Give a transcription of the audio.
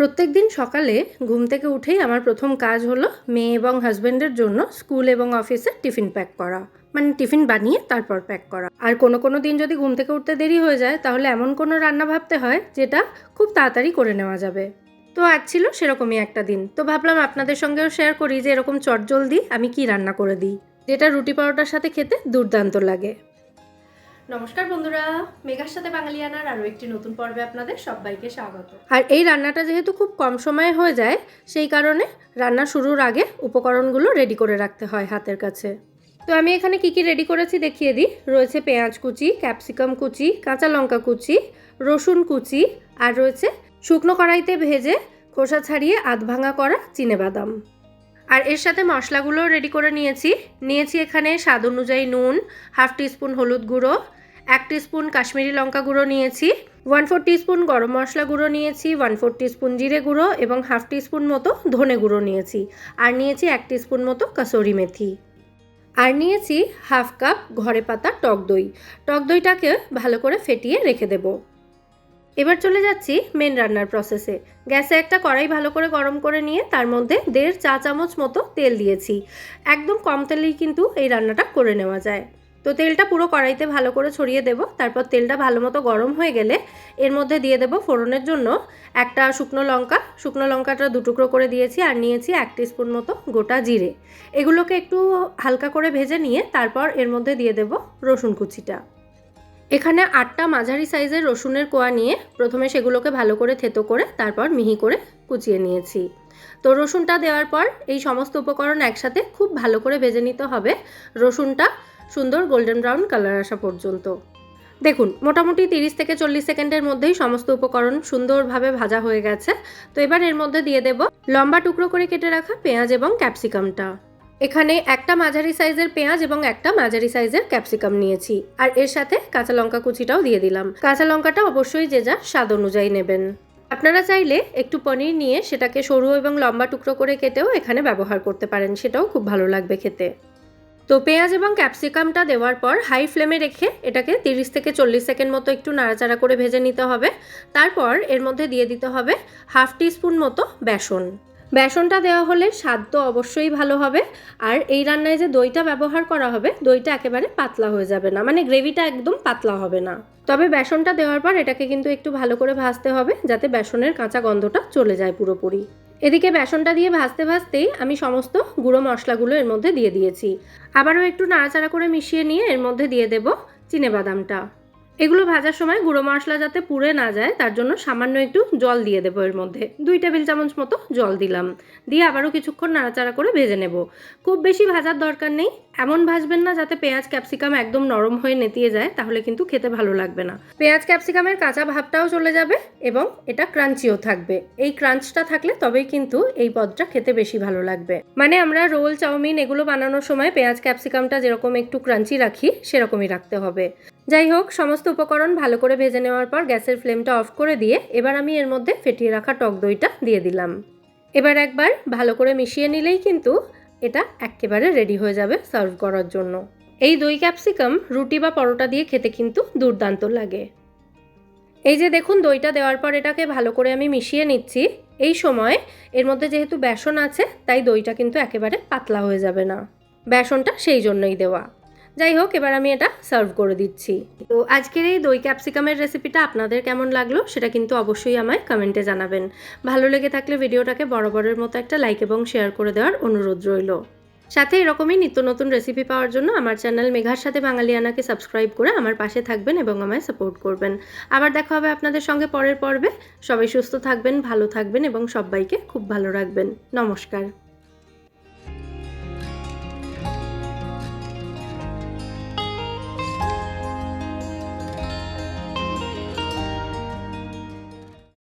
প্রত্যেক দিন সকালে ঘুম থেকে উঠেই আমার প্রথম কাজ হলো মেয়ে এবং হাজব্যান্ডের জন্য স্কুল এবং অফিসে টিফিন প্যাক করা মানে টিফিন বানিয়ে তারপর প্যাক করা। আর কোনো কোনো দিন যদি ঘুম থেকে উঠতে দেরি হয়ে যায়, তাহলে এমন কোনো রান্না ভাবতে হয় যেটা খুব তাড়াতাড়ি করে নেওয়া যাবে। তো আজ ছিল সেরকমই একটা দিন। তো ভাবলাম আপনাদের সঙ্গেও শেয়ার করি যে এরকম চটজলদি আমি কি রান্না করে দিই, যেটা রুটি পরোটার সাথে খেতে দুর্দান্ত লাগে। নমস্কার বন্ধুরা, মেঘার সাথে বাঙালিয়ানার আরও একটি নতুন পর্বে আপনাদের সবাইকে স্বাগত। আর এই রান্নাটা যেহেতু খুব কম সময়ে হয়ে যায়, সেই কারণে রান্না শুরুর আগে উপকরণগুলো রেডি করে রাখতে হয় হাতের কাছে। তো আমি এখানে কি কি রেডি করেছি দেখিয়ে দিই। রয়েছে পেঁয়াজ কুচি ক্যাপসিকাম কুচি, কাঁচা লঙ্কা কুচি, রসুন কুচি আর রয়েছে শুকনো কড়াইতে ভেজে খোসা ছাড়িয়ে আধ ভাঙা করা চিনেবাদাম। আর এর সাথে মশলাগুলো রেডি করে নিয়েছি। নিয়েছি এখানে স্বাদ অনুযায়ী নুন হাফ টিস্পুন হলুদ গুঁড়ো এক টিস্পুন কাশ্মীরি লঙ্কা গুঁড়ো নিয়েছি, ওয়ান ফোর টিস্পুন গরম মশলা গুঁড়ো নিয়েছি, ওয়ান ফোর টিস্পুন জিরে গুঁড়ো এবং হাফ টিস্পুন মতো ধনে গুঁড়ো নিয়েছি, আর নিয়েছি এক টিস্পুন মতো কাসুরি মেথি। আর নিয়েছি হাফ কাপ ঘরে পাতা টক দই, টক দইটাকে ভালো করে ফেটিয়ে রেখে দেব। এবার চলে যাচ্ছি মেন রান্নার প্রসেসে গ্যাসে একটা কড়াই ভালো করে গরম করে নিয়ে তার মধ্যে দেড় চা চামচ মতো তেল দিয়েছি। একদম কম তেলেই কিন্তু এই রান্নাটা করে নেওয়া যায়। তো তেলটা পুরো কড়াইতে ভালো করে ছড়িয়ে দেব। তারপর তেলটা ভালো মতো গরম হয়ে গেলে এর মধ্যে দিয়ে দেব ফোড়নের জন্য একটা শুকনো লঙ্কা। শুকনো লঙ্কাটা দুটুকরো করে দিয়েছি আর নিয়েছি এক স্পুন মতো গোটা জিরে। এগুলোকে একটু হালকা করে ভেজে নিয়ে তারপর এর মধ্যে দিয়ে দেব রসুন কুচিটা। এখানে আটটা মাঝারি সাইজের রসুনের কোয়া নিয়ে প্রথমে সেগুলোকে ভালো করে থেতো করে তারপর মিহি করে কুচিয়ে নিয়েছি। তো রসুনটা দেওয়ার পর এই সমস্ত উপকরণ একসাথে খুব ভালো করে ভেজে নিতে হবে। রসুনটা সুন্দর গোল্ডেন ব্রাউন কালার আসা পর্যন্ত। দেখুন, মোটামুটি তিরিশ থেকে চল্লিশ সেকেন্ডের মধ্যেই সমস্ত উপকরণ সুন্দরভাবে ভাজা হয়ে গেছে। তো এবার এর মধ্যে দিয়ে দেব লম্বা টুকরো করে কেটে রাখা পেঁয়াজ এবং ক্যাপসিকামটা। এখানে একটা মাঝারি সাইজের পেঁয়াজ এবং একটা মাঝারি সাইজের ক্যাপসিকাম নিয়েছি। আর এর সাথে কাঁচা লঙ্কা কুচিটাও দিয়ে দিলাম। কাঁচা লঙ্কাটা অবশ্যই যে যা স্বাদ অনুযায়ী নেবেন। আপনারা চাইলে একটু পনির নিয়ে সেটাকে সরু এবং লম্বা টুকরো করে কেটেও এখানে ব্যবহার করতে পারেন। সেটাও খুব ভালো লাগবে খেতে। তো পেঁয়াজ এবং ক্যাপসিকামটা দেওয়ার পর হাই ফ্লেমে রেখে এটাকে তিরিশ থেকে চল্লিশ সেকেন্ড মতো একটু নাড়াচাড়া করে ভেজে নিতে হবে। তারপর এর মধ্যে দিয়ে দিতে হবে হাফ টিস্পুন মতো বেসন। বেসনটা দেওয়া হলে স্বাদ তো অবশ্যই ভালো হবে। আর এই রান্নায় যে দইটা ব্যবহার করা হবে, দইটা একেবারে পাতলা হয়ে যাবে না। মানে গ্রেভিটা একদম পাতলা হবে না। তবে বেসনটা দেওয়ার পর এটাকে কিন্তু একটু ভালো করে ভাজতে হবে, যাতে বেসনের কাঁচা গন্ধটা চলে যায় পুরোপুরি। এদিকে বেসনটা দিয়ে ভাজতে ভাজতেই আমি সমস্ত গুঁড়ো মশলাগুলো এর মধ্যে দিয়ে দিয়েছি। আবারও একটু নাড়াচাড়া করে মিশিয়ে নিয়ে এর মধ্যে দিয়ে দেব চিনেবাদামটা এগুলো ভাজার সময় গুঁড়ো মশলা যাতে পুড়ে না যায়, তার জন্য সামান্য একটু জল দিয়ে দেবো এর মধ্যে। দুই টেবিল চামচ মতো জল দিলাম। দিয়ে আবারও কিছুক্ষণ নাড়াচাড়া করে ভেজে নেব। খুব বেশি ভাজার দরকার নেই। এমন ভাজবেন না যাতে পেঁয়াজ ক্যাপসিকাম একদম নরম হয়ে নেতিয়ে যায়, তাহলে কিন্তু খেতে ভালো লাগবে না। পেঁয়াজ ক্যাপসিকামের কাঁচা ভাবটাও চলে যাবে এবং এটা ক্রাঞ্চিও থাকবে। এই ক্রাঞ্চটা থাকলে তবেই কিন্তু এই পদটা খেতে বেশি ভালো লাগবে। মানে আমরা রোল, চাউমিন এগুলো বানানোর সময় পেঁয়াজ ক্যাপসিকামটা যেরকম একটু ক্রাঞ্চি রাখি, সেরকমই রাখতে হবে। যাই হোক, সমস্ত উপকরণ ভালো করে ভেজে নেওয়ার পর গ্যাসের ফ্লেমটা অফ করে দিয়ে এবার আমি এর মধ্যে ফেটিয়ে রাখা টক দইটা দিয়ে দিলাম। এবার একবার ভালো করে মিশিয়ে নিলেই কিন্তু এটা একেবারে রেডি হয়ে যাবে সার্ভ করার জন্য। এই দই ক্যাপসিকাম রুটি বা পরোটা দিয়ে খেতে কিন্তু দুর্দান্ত লাগে। এই যে দেখুন, দইটা দেওয়ার পর এটাকে ভালো করে আমি মিশিয়ে নিচ্ছি। এই সময় এর মধ্যে যেহেতু বেসন আছে, তাই দইটা কিন্তু একেবারে পাতলা হয়ে যাবে না। বেসনটা সেই জন্যই দেওয়া। যাই হোক, এবার আমি এটা সার্ভ করে দিচ্ছি। তো আজকের এই দই ক্যাপসিকামের রেসিপিটা আপনাদের কেমন লাগল সেটা কিন্তু অবশ্যই আমায় কমেন্টে জানাবেন। ভালো লেগে থাকলে ভিডিওটাকে বরাবরের মতো একটা লাইক এবং শেয়ার করে দেওয়ার অনুরোধ রইল। সাথে এরকমই নিত্য নতুন রেসিপি পাওয়ার জন্য আমার চ্যানেল মেঘার সাথে বাঙালিয়ানাকে সাবস্ক্রাইব করে আমার পাশে থাকবেন এবং আমায় সাপোর্ট করবেন। আবার দেখা হবে আপনাদের সঙ্গে পরের পর্বে। সবাই সুস্থ থাকবেন, ভালো থাকবেন এবং সবাইকে খুব ভালো রাখবেন। নমস্কার।